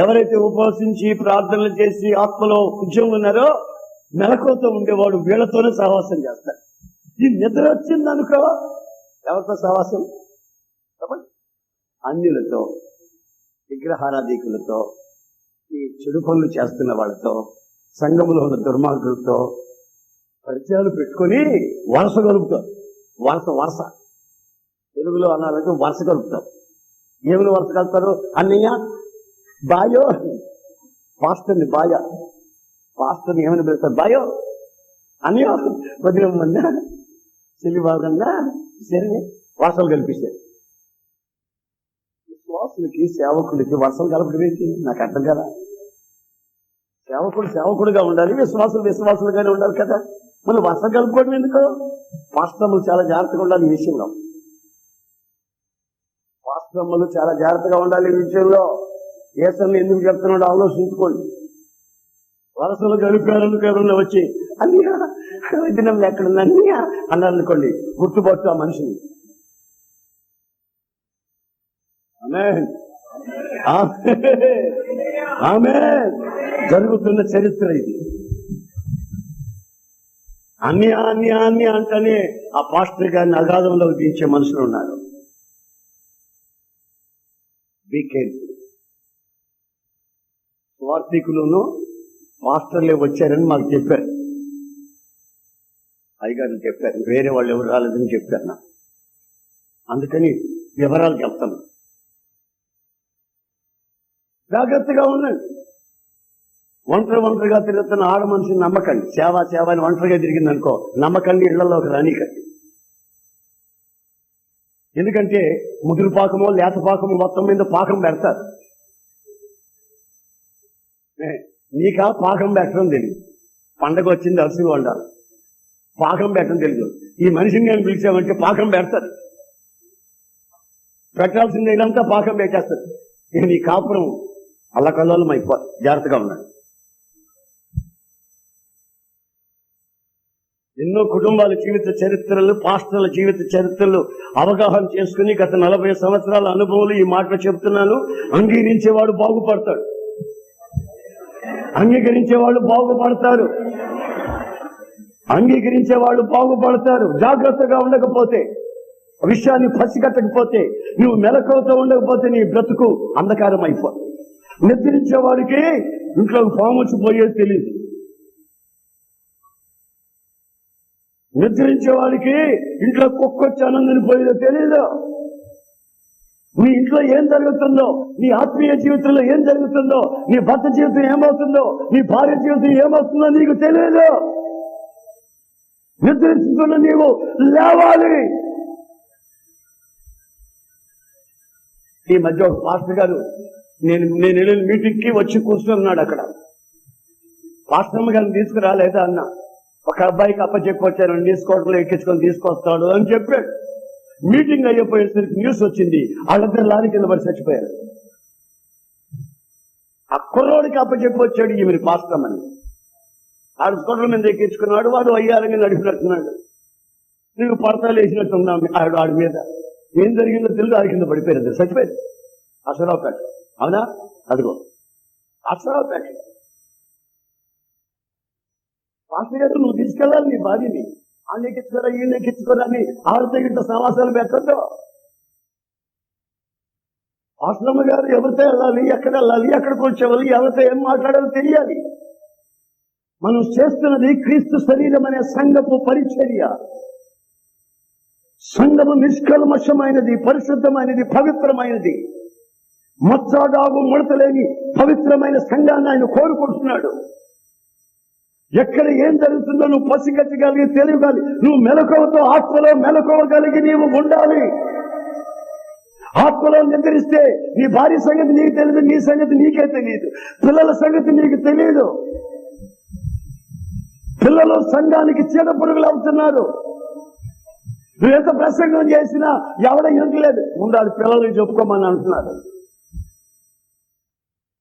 ఎవరైతే ఉపవసించి ప్రార్థనలు చేసి ఆత్మలో ఉద్యోగం ఉన్నారో మెలకువతో ఉండేవాడు వీళ్ళతోనే సహవాసం చేస్తాడు. ఈ నిద్ర వచ్చింది అనుకో ఎవరితో సహవాసం? చెప్పండి. అన్యులతో విగ్రహారాధికులతో ఈ చెడు పనులు చేస్తున్న వాళ్ళతో సంఘములో ఉన్న దుర్మార్గులతో పరిచయాలు పెట్టుకొని వలస కలుపుతారు వలస వలస తెలుగులో అనాలంటే వలస కలుపుతారు ఏమైనా వరుస కలుపుతారు? అన్నయ్య బాయో? పాస్టర్ని బాయ. పాస్టర్ని ఏమైనా పెడతారు బాయో? అని కొద్దిగా మందా చెల్లి బాగుందా సరే కల్పిస్తారు విశ్వాసులకి సేవకులకి వరుసలు కలపడం ఏంటి? నాకు అర్థం కదా సేవకుడు సేవకుడుగా ఉండాలి విశ్వాసులు విశ్వాసులుగానే ఉండాలి కదా. మళ్ళీ వరుస కలుపుకోవడం ఎందుకు? వాస్తవములు చాలా జాగ్రత్తగా ఉండాలి ఈ విషయంలో. వాస్తవములు చాలా జాగ్రత్తగా ఉండాలి ఈ విషయంలో. ఏసన్న ఎందుకు చెప్తున్నాడు ఆలోచించుకోండి. వలసలు గడిపారని ఎవరన్నా వచ్చి అన్నయ్య దినం ఎక్కడుంది అన్నయ్య? అన్నారు అనుకోండి గుర్తుపట్టు ఆ మనిషిని. ఆమె ఆమేన్. జరుగుతున్న చరిత్ర ఇది. అన్ని అన్ని అన్ని అంటేనే ఆ పాస్టర్ గారిని అగాధంలో దించే మనుషులు ఉన్నారు. బీ కేర్ఫుల్ స్వార్థికులను మాస్టర్లే వచ్చారని మాకు చెప్పారు. అయ్యగారు చెప్పారు వేరే వాళ్ళు ఎవరు రాలేదని చెప్పారు నాకు. అందుకని వివరాలు చెప్తాను. జాగ్రత్తగా ఉండండి. ఒంటరి ఒంటరిగా తిరుగుతున్న ఆడ మనిషిని నమ్మకండి. సేవ సేవ అని ఒంటరిగా తిరిగింది అనుకో నమ్మకండి ఇళ్ళలోకి రానికండి. ఎందుకంటే ముదురు పాకమో లేత పాకమో మొత్తం మీద పాకం పెడతారు ఏ, ఇక పాకం పెట్టడం తెలియదు పండగ వచ్చింది అలసి వండాలి పాకం పెట్టడం తెలియదు ఈ మనిషిని నేను పిలిచామంటే పాకం పెడతారు. పెట్టాల్సింది ఇదంతా పాకం పెట్టేస్తారు. ఇక నీ కాపురం అల్లకల్లోలం అయిపోతుంది జాగ్రత్తగా ఉన్నాడు ఎన్నో కుటుంబాల జీవిత చరిత్రలు పాస్టర్ల జీవిత చరిత్రలు అవగాహన చేసుకుని గత నలభై సంవత్సరాల అనుభవాలు ఈ మాటలు చెప్తున్నాను. అంగీకరించేవాడు బాగుపడతాడు. అంగీకరించే వాళ్ళు బాగుపడతారు. అంగీకరించే వాళ్ళు బాగుపడతారు. జాగ్రత్తగా ఉండకపోతే విషయాన్ని పసిగట్టకపోతే నువ్వు మెలకువతో ఉండకపోతే నీ బ్రతుకు అంధకారం అయిపోతుంది నిద్రించే వాడికి ఇంట్లో ఫామ్ వచ్చిపోయేది తెలియదు నిద్రించే వాడికి ఇంట్లో కుక్క వచ్చి ఆనందని పోయేదో తెలియదు నీ ఇంట్లో ఏం జరుగుతుందో నీ ఆత్మీయ జీవితంలో ఏం జరుగుతుందో నీ భర్త జీవితం ఏమవుతుందో నీ భార్య జీవితం ఏమవుతుందో నీకు తెలియదు. నిద్రించుతున్న నీవు లేవాలి. ఈ మధ్య ఒక పాస్టర్ గారు నేను నేను వెళ్ళిన మీటింగ్కి వచ్చి కూర్చున్నాడు అక్కడ. పాస్టర్ గారిని తీసుకురాలేదా అన్న? ఒక అబ్బాయికి అప్పచెప్పొచ్చారు తీసుకోవడంలో ఎక్కించుకొని తీసుకొస్తాడు అని చెప్పాడు. మీటింగ్ అయిపోయేసరికి న్యూస్ వచ్చింది. వాళ్ళిద్దరు లారీ కింద పడి చచ్చిపోయారు. ఆ కుర్రోడికి అప్పచెప్పి వచ్చాడు ఈమెని పాస్టర్ ఆడు స్కూటర్ మీద ఎక్కించుకున్నాడు వాడు అయ్యారంగా నడిపినట్టున్నాడు నీకు పడతాలు వేసినట్టున్నాం ఆడు ఆడి మీద. ఏం జరిగిందో తెలుగు ఆడి కింద పడిపోయారు చచ్చిపోయారు. అసరావుపేట. అవునా? అదిగో. అసరావుపేట. పాస్టర్ గారు నువ్వు తీసుకెళ్ళాలి నీ భార్యని. ఆయన ఎక్కించుకోరా ఈయన ఎక్కించుకోరా అని ఆడితే ఇంత సమాసాలు పెట్టద్దు. ఆశ్రమ గారు ఎవరితో వెళ్ళాలి ఎక్కడ వెళ్ళాలి ఎక్కడికి వచ్చేవాళ్ళు ఎవరితో ఏం మాట్లాడాలో తెలియాలి. మనం చేస్తున్నది క్రీస్తు శరీరం అనే సంఘపు పరిచర్య. సంఘము నిష్కల్మషమైనది పరిశుద్ధమైనది పవిత్రమైనది. మచ్చాడాగు ముడతలేని పవిత్రమైన సంఘాన్ని ఆయన కోరుకుంటున్నాడు. ఎక్కడ ఏం జరుగుతుందో నువ్వు పసిగట్టగలిగి తెలియగాలి నువ్వు మెలకువతో ఆత్మలో మెలకువగలిగి నీవు ఉండాలి. ఆత్మలో నిద్రిస్తే నీ భార్య సంగతి నీకు తెలియదు నీ సంగతి నీకే తెలియదు పిల్లల సంగతి నీకు తెలియదు పిల్లలు సంఘానికి చీడ పురుగులు అవుతున్నారు. నువ్వు ఎంత ప్రసంగం చేసినా ఎవడ ఇంటలేదు ముందు అది పిల్లలకి చెప్పుకోమని అంటున్నారు.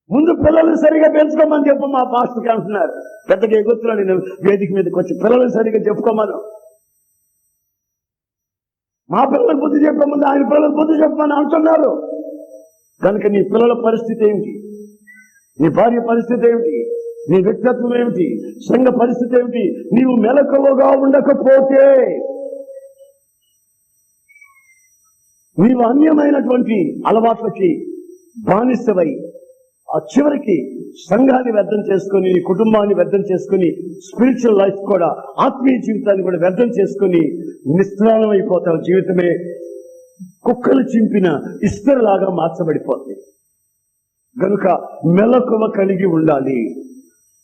ముందు పిల్లల్ని సరిగా పెంచుకోమని చెప్పు మా పాస్టర్కి అంటున్నారు. పెద్దగా ఎగుతున్నా నేను వేదిక మీదకి వచ్చి పిల్లలు సరిగా చెప్పుకోమను. మా పిల్లలు బుద్ధి చెప్పమని ఆయన పిల్లలు బుద్ధి చెప్పమని అంటున్నారు. కనుక నీ పిల్లల పరిస్థితి ఏమిటి? నీ భార్య పరిస్థితి ఏమిటి? నీ వ్యక్తిత్వం ఏమిటి? సంఘ పరిస్థితి ఏమిటి? నీవు మెలకువగా ఉండకపోతే నీవు అన్యమైనటువంటి అలవాట్లకి బానిసవై ఆ చివరికి సంఘాన్ని వ్యర్థం చేసుకొని కుటుంబాన్ని వ్యర్థం చేసుకొని స్పిరిచువల్ లైఫ్ కూడా ఆత్మీయ జీవితాన్ని కూడా వ్యర్థం చేసుకొని నిస్త్రాణం అయిపోతావు జీవితమే కుక్కలు చింపిన ఇస్తరులాగా మార్చబడిపోతుంది. గనుక మెలకువ కలిగి ఉండాలి.